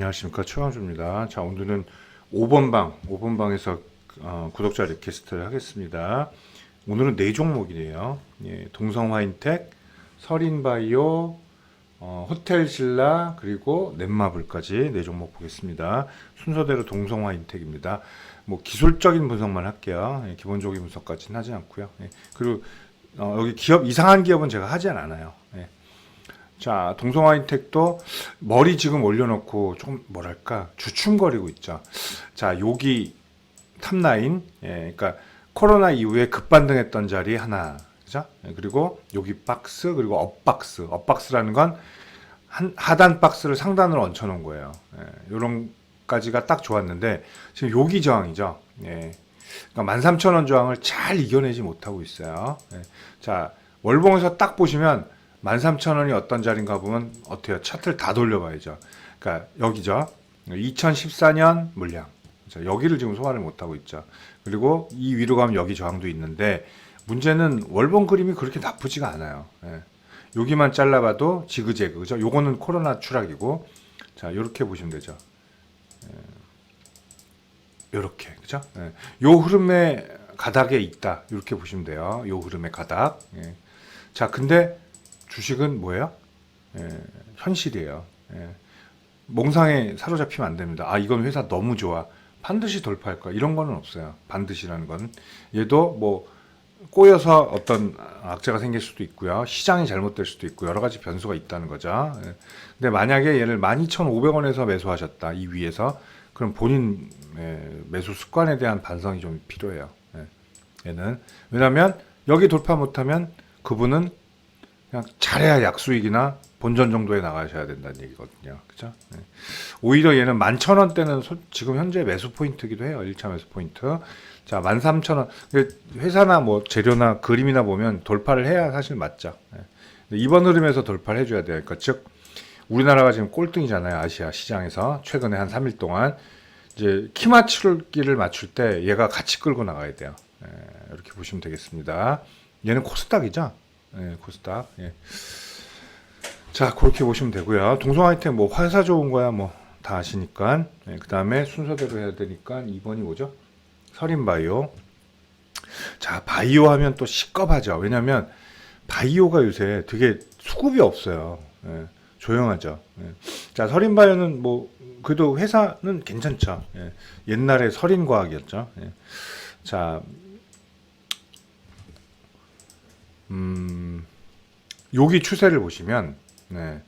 안녕하십니까 최강주입니다. 자 오늘은 5번 방 5번 방에서 어, 구독자 리퀘스트를 하겠습니다. 오늘은 네 종목이네요. 예, 동성화인텍, 설인바이오, 어, 호텔신라 그리고 넷마블까지 네 종목 보겠습니다. 순서대로 동성화인텍입니다. 뭐 기술적인 분석만 할게요. 예, 기본적인 분석까지는 하지 않고요. 예, 그리고 어, 여기 기업 이상한 기업은 제가 하지 않아요. 예. 자, 동성화인텍도 머리 지금 올려놓고 좀 뭐랄까 주춤거리고 있죠. 자, 여기 탑라인, 예, 그러니까 코로나 이후에 급반등했던 자리 하나, 그죠? 예, 그리고 여기 박스 그리고 업박스, 업박스라는 건 한, 하단 박스를 상단으로 얹혀놓은 거예요. 예, 요런까지가 딱 좋았는데 지금 여기 저항이죠. 예. 그러니까 13,000원 저항을 잘 이겨내지 못하고 있어요. 예. 자, 월봉에서 딱 보시면 13,000원이 어떤 자리인가 보면 어때요? 차트를 다 돌려봐야죠. 그러니까 여기죠. 2014년 물량. 자, 여기를 지금 소화를 못하고 있죠. 그리고 이 위로 가면 여기 저항도 있는데 문제는 월봉 그림이 그렇게 나쁘지가 않아요. 예. 여기만 잘라봐도 지그재그. 그죠? 요거는 코로나 추락이고 자, 요렇게 보시면 되죠. 예. 요렇게. 그죠? 예. 요 흐름의 가닥에 있다. 이렇게 보시면 돼요. 요 흐름의 가닥. 예. 자, 근데 주식은 뭐예요? 예, 현실이에요. 예. 몽상에 사로잡히면 안 됩니다. 아, 이건 회사 너무 좋아. 반드시 돌파할 거야. 이런 거는 없어요. 반드시라는 건. 얘도 뭐 꼬여서 어떤 악재가 생길 수도 있고요. 시장이 잘못될 수도 있고 여러 가지 변수가 있다는 거죠. 예. 근데 만약에 얘를 12,500원에서 매수하셨다. 이 위에서 그럼 본인 예, 매수 습관에 대한 반성이 좀 필요해요. 예. 얘는 왜냐하면 여기 돌파 못하면 그분은 그냥 잘해야 약수익이나 본전 정도에 나가셔야 된다는 얘기거든요. 그죠? 네. 오히려 얘는 11,000원대는 지금 현재 매수 포인트기도 해요. 1차 매수 포인트. 자, 13,000원. 회사나 뭐 재료나 그림이나 보면 돌파를 해야 사실 맞죠. 네. 이번 흐름에서 돌파를 해줘야 돼요. 그러니까 즉, 우리나라가 지금 꼴등이잖아요. 아시아 시장에서. 최근에 한 3일 동안. 이제 키 맞출기를 맞출 때 얘가 같이 끌고 나가야 돼요. 네, 이렇게 보시면 되겠습니다. 얘는 코스닥이죠. 예, 코스닥. 예. 자, 그렇게 보시면 되고요. 동성 아이템 뭐 화사 좋은 거야 뭐 다 아시니까. 예, 그 다음에 순서대로 해야 되니까 2번이 뭐죠? 설인 바이오. 자, 바이오 하면 또 시겁하죠. 왜냐면 바이오가 요새 되게 수급이 없어요. 예, 조용하죠. 예. 자, 설인 바이오는 뭐 그래도 회사는 괜찮죠. 예, 옛날에 설인 과학이었죠. 예. 자, 음, 여기 추세를 보시면, 네,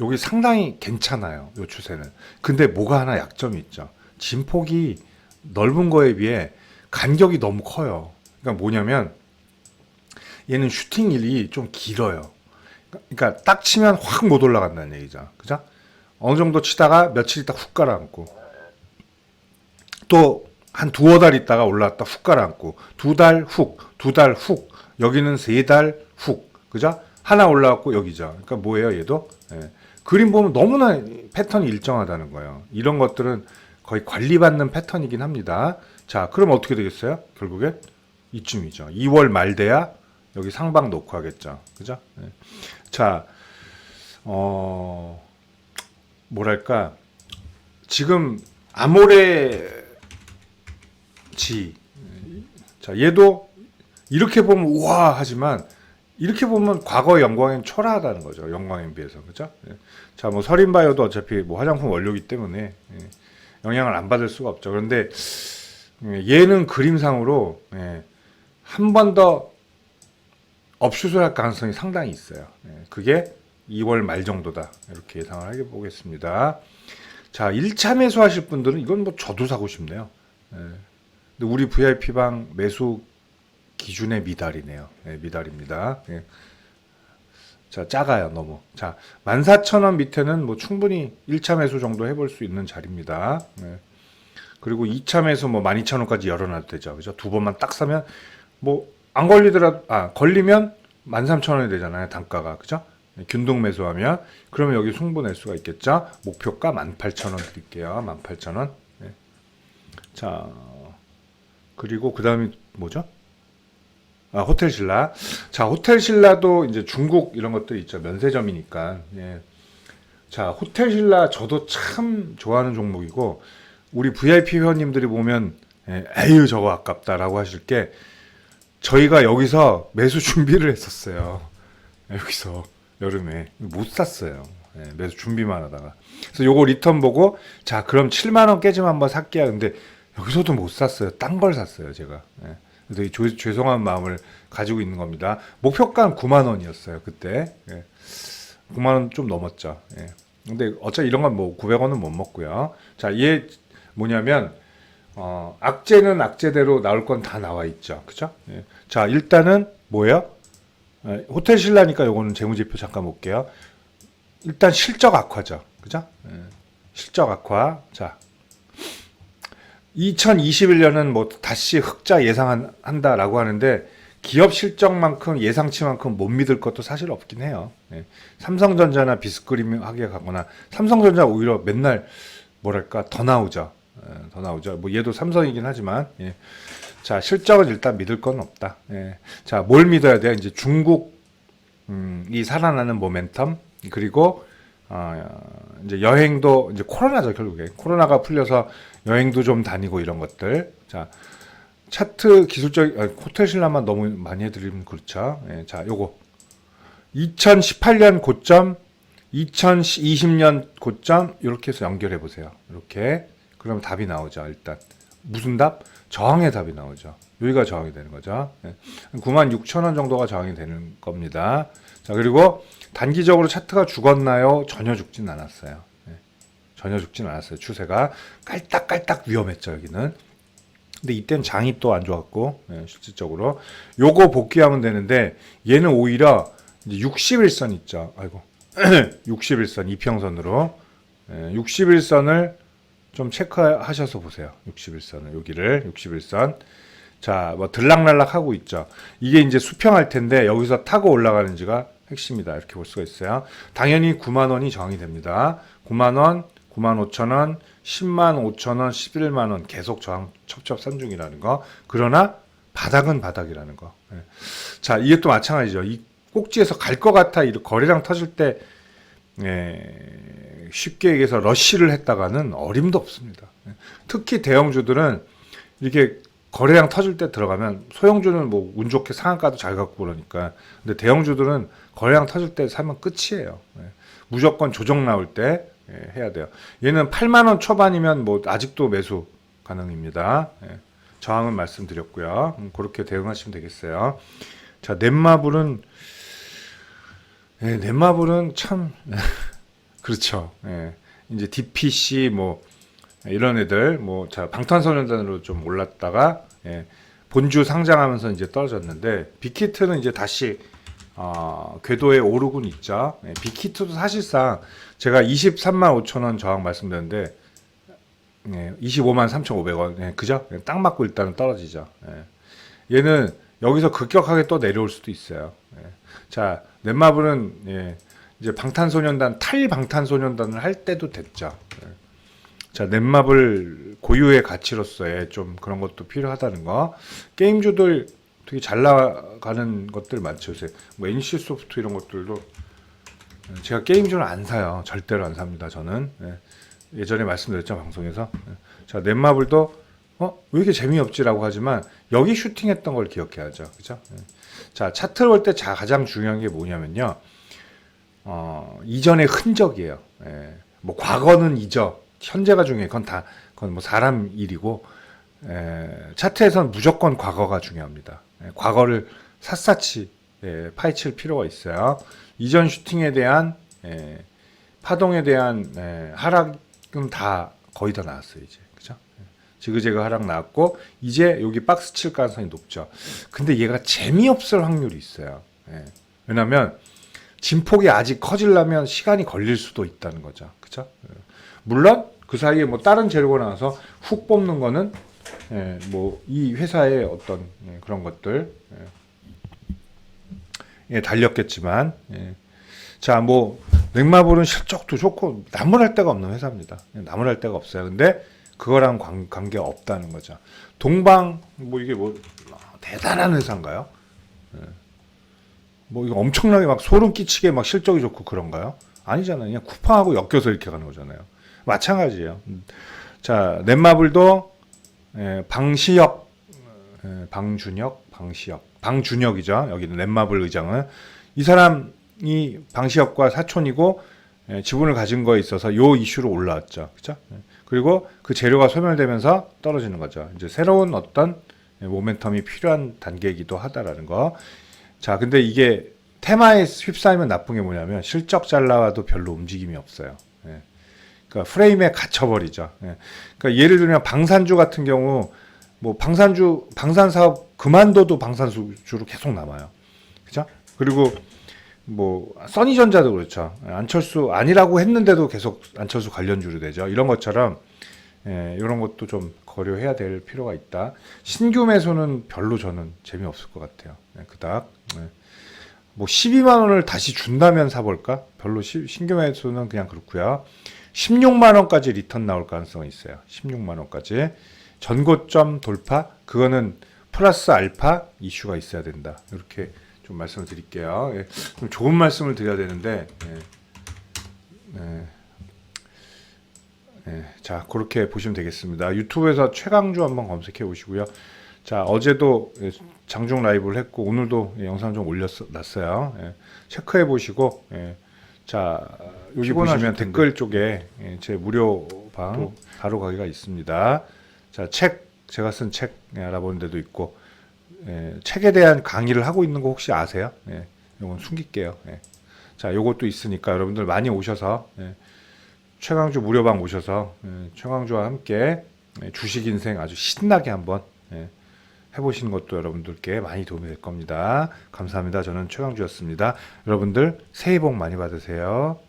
여기 상당히 괜찮아요. 요 추세는. 근데 뭐가 하나 약점이 있죠. 진폭이 넓은 거에 비해 간격이 너무 커요. 그러니까 뭐냐면, 얘는 슈팅 일이 좀 길어요. 그러니까 딱 치면 확 못 올라간다는 얘기죠. 그죠? 어느 정도 치다가 며칠 있다 훅 가라앉고, 또 한 두어 달 있다가 올라왔다 훅 가라앉고, 두 달 훅, 두 달 훅, 여기는 세 달 훅, 그죠? 하나 올라왔고 여기죠. 그러니까 뭐예요, 얘도? 예. 그림 보면 너무나 패턴이 일정하다는 거예요. 이런 것들은 거의 관리받는 패턴이긴 합니다. 자, 그럼 어떻게 되겠어요? 결국에 이쯤이죠. 2월 말 돼야 여기 상방 놓고 하겠죠. 그죠? 예. 자, 어, 뭐랄까. 지금 아모레 지. 자, 얘도 이렇게 보면 우와 하지만 이렇게 보면 과거의 영광엔 초라하다는 거죠. 영광에 비해서. 그죠? 예. 자, 뭐 설인바이오도 어차피 뭐 화장품 원료이기 때문에 예. 영향을 안 받을 수가 없죠. 그런데 예, 얘는 그림상으로 예, 한번 더 업슈을 할 가능성이 상당히 있어요. 예, 그게 2월 말 정도다. 이렇게 예상을 해 보겠습니다. 자, 1차 매수하실 분들은 이건 뭐 저도 사고 싶네요. 예. 근데 우리 VIP방 매수 기준의 미달이네요. 네, 미달입니다. 예. 자, 작아요, 너무. 자, 14,000원 밑에는 뭐 충분히 1차 매수 정도 해볼 수 있는 자리입니다. 네. 그리고 2차 매수 뭐 12,000원까지 열어놔도 되죠. 그죠? 두 번만 딱 사면 뭐 안 걸리더라도, 아, 걸리면 13,000원이 되잖아요. 단가가. 그죠? 네, 균등 매수하면. 그러면 여기 승부낼 수가 있겠죠? 목표가 18,000원 드릴게요. 18,000원. 네. 자, 그리고 그 다음이 뭐죠? 아, 호텔 신라. 자, 호텔 신라도 이제 중국 이런 것들이 있죠. 면세점이니까. 예. 자, 호텔 신라 저도 참 좋아하는 종목이고 우리 VIP 회원님들이 보면 예, 에휴 저거 아깝다라고 하실 게 저희가 여기서 매수 준비를 했었어요. 여기서 여름에 못 샀어요. 예, 매수 준비만 하다가 그래서 요거 리턴 보고 자 그럼 7만 원 깨지면 한번 살게요. 근데 여기서도 못 샀어요. 딴 걸 샀어요 제가. 예. 이 조- 죄송한 마음을 가지고 있는 겁니다. 목표가는 9만 원이었어요 그때. 예. 9만 원 좀 넘었죠. 예. 근데 어차피 이런 건 뭐 900원은 못 먹고요. 자, 얘 뭐냐면 어, 악재는 악재대로 나올 건 다 나와 있죠. 그죠? 예. 자, 일단은 뭐예요? 예, 호텔 신라니까 요거는 재무제표 잠깐 볼게요. 일단 실적 악화죠. 그죠? 예. 실적 악화. 자. 2021년은 뭐 다시 흑자 예상한다라고 하는데 기업 실적만큼 예상치만큼 못 믿을 것도 사실 없긴 해요. 예. 삼성전자나 비스크림하게 가거나 삼성전자 오히려 맨날 뭐랄까 더 나오죠. 예, 더 나오죠. 뭐 얘도 삼성이긴 하지만 예. 자 실적은 일단 믿을 건 없다. 예. 자뭘 믿어야 돼요? 이제 중국 음, 이 살아나는 모멘텀 그리고 어, 이제 여행도 이제 코로나죠 결국에. 코로나가 풀려서 여행도 좀 다니고 이런 것들. 자 차트 기술적 아, 호텔 신라만 너무 많이 해드리면 그렇죠. 예, 자 요거. 2018년 고점 2020년 고점 이렇게 해서 연결해 보세요. 이렇게. 그러면 답이 나오죠 일단. 무슨 답? 저항의 답이 나오죠. 여기가 저항이 되는 거죠. 예. 9만 6천 원 정도가 저항이 되는 겁니다. 자 그리고 단기적으로 차트가 죽었나요? 전혀 죽진 않았어요. 예. 전혀 죽진 않았어요. 추세가 깔딱깔딱 위험했죠 여기는. 근데 이땐 장이 또 안 좋았고 예, 실질적으로. 요거 복귀하면 되는데 얘는 오히려 이제 61선 있죠. 아이고 61선 이평선으로. 예, 61선을 좀 체크하셔서 보세요. 61선을 여기를 61선. 자 뭐 들락날락 하고 있죠. 이게 이제 수평할 텐데 여기서 타고 올라가는지가 핵심이다 이렇게 볼 수가 있어요 당연히 9만 원이 정이 됩니다 9만 원 9만 5천 원 10만 5천 원 11만 원 계속 저항 첩첩산중이라는 거 그러나 바닥은 바닥이라는 거 예. 자 이게 또 마찬가지죠 이 꼭지에서 갈 것 같아 이 거래량 터질 때 예, 쉽게 얘기해서 러쉬를 했다가는 어림도 없습니다. 예. 특히 대형주들은 이렇게 거래량 터질 때 들어가면 소형주는 뭐 운 좋게 상한가도 잘 갖고 그러니까 근데 대형주들은 거래량 터질 때 사면 끝이에요. 예. 무조건 조정 나올 때 예, 해야 돼요. 얘는 8만 원 초반이면 뭐 아직도 매수 가능입니다. 예. 저항은 말씀드렸고요. 음, 그렇게 대응하시면 되겠어요. 자, 넷마블은 예, 넷마블은 참 그렇죠. 예. 이제 DPC 뭐 이런 애들 뭐 자 방탄소년단으로 좀 올랐다가 예, 본주 상장하면서 이제 떨어졌는데 빅히트는 이제 다시 어, 궤도에 오르곤 있죠. 예, 빅히트도 사실상 제가 23만 5천 원 저항 말씀드렸는데 예, 25만 3,500원 예, 그죠? 예, 딱 맞고 일단은 떨어지죠. 예. 얘는 여기서 급격하게 또 내려올 수도 있어요. 예. 자 넷마블은 예, 이제 방탄소년단 탈방탄소년단을 할 때도 됐죠. 예. 자 넷마블 고유의 가치로서의 좀 그런 것도 필요하다는 거. 게임주들 되게 잘 나가는 것들 많죠. 요새 뭐 NC 소프트 이런 것들도 예, 제가 게임주는 안 사요. 절대로 안 삽니다. 저는 예. 예전에 말씀드렸죠 방송에서. 예. 자 넷마블도 어? 왜 이렇게 재미없지라고 하지만 여기 슈팅했던 걸 기억해야죠. 그죠? 예. 자, 차트를 볼 때 가장 중요한 게 뭐냐면요. 어, 이전의 흔적이에요. 예. 뭐 과거는 이적, 현재가 중요해. 그건 다 그건 뭐 사람 일이고 에, 차트에서는 무조건 과거가 중요합니다. 예, 과거를 샅샅이 예, 파헤칠 필요가 있어요. 이전 슈팅에 대한 예, 파동에 대한 예, 하락은 다 거의 다 나왔어요 이제 그죠? 예. 지그재그 하락 나왔고 이제 여기 박스 칠 가능성이 높죠. 근데 얘가 재미없을 확률이 있어요. 예. 왜냐하면 진폭이 아직 커지려면 시간이 걸릴 수도 있다는 거죠. 그죠? 예. 물론 그 사이에 뭐 다른 재료가 나와서 훅 뽑는 거는 예, 뭐이 회사의 어떤 예, 그런 것들 예, 예, 달렸겠지만 예. 자, 뭐 넥마블은 실적도 좋고 나무랄 데가 없는 회사입니다. 예, 나무랄 데가 없어요. 근데 그거랑 관, 관계가 없다는 거죠. 동방 뭐 이게 뭐 대단한 회사인가요? 예. 뭐 이거 엄청나게 막 소름 끼치게 막 실적이 좋고 그런가요? 아니잖아요. 그냥 쿠팡하고 엮여서 이렇게 가는 거잖아요. 마찬가지예요. 음. 자, 넷마블도 예, 방시혁, 예, 방준혁, 방시혁, 방준혁이죠. 여기는 넷마블 의장은 이 사람이 방시혁과 사촌이고 예, 지분을 가진 거에 있어서 요 이슈로 올라왔죠. 그죠? 예. 그리고 그 재료가 소멸되면서 떨어지는 거죠. 이제 새로운 어떤 예, 모멘텀이 필요한 단계이기도 하다라는 거. 자, 근데 이게 테마에 휩싸이면 나쁜 게 뭐냐면 실적 잘 나와도 별로 움직임이 없어요. 예. 그러니까 프레임에 갇혀버리죠. 예. 그러니까 예를 들면 방산주 같은 경우 뭐 방산주 방산 사업 그만둬도 방산주로 계속 남아요. 그죠? 그리고 뭐 써니전자도 그렇죠. 예, 안철수 아니라고 했는데도 계속 안철수 관련주로 되죠. 이런 것처럼 예, 이런 것도 좀 고려해야 될 필요가 있다. 신규 매수는 별로 저는 재미없을 것 같아요. 예, 그닥. 예. 뭐 12만 원을 다시 준다면 사볼까? 별로 시- 신규 매수는 그냥 그렇고요. 16만 원까지 리턴 나올 가능성이 있어요. 16만 원까지 전고점 돌파 그거는 플러스 알파 이슈가 있어야 된다. 이렇게 좀 말씀을 드릴게요. 예, 좀 좋은 말씀을 드려야 되는데 예, 예, 예, 자 그렇게 보시면 되겠습니다. 유튜브에서 최강주 한번 검색해 보시고요. 자 어제도 예, 장중 라이브를 했고 오늘도 예, 영상 좀 올렸어요. 예, 체크해 보시고 예, 자 여기 보시면 텐데. 댓글 쪽에 예, 제 무료 방 바로 가기가 있습니다. 자 책 제가 쓴 책 알아보는 데도 있고 예, 책에 대한 강의를 하고 있는 거 혹시 아세요? 예, 이건 숨길게요. 예. 자, 요것도 있으니까 여러분들 많이 오셔서 예, 최강주 무료방 오셔서 예, 최강주와 함께 예, 주식 인생 아주 신나게 한번 예, 해보시는 것도 여러분들께 많이 도움이 될 겁니다. 감사합니다. 저는 최강주였습니다. 여러분들 새해 복 많이 받으세요.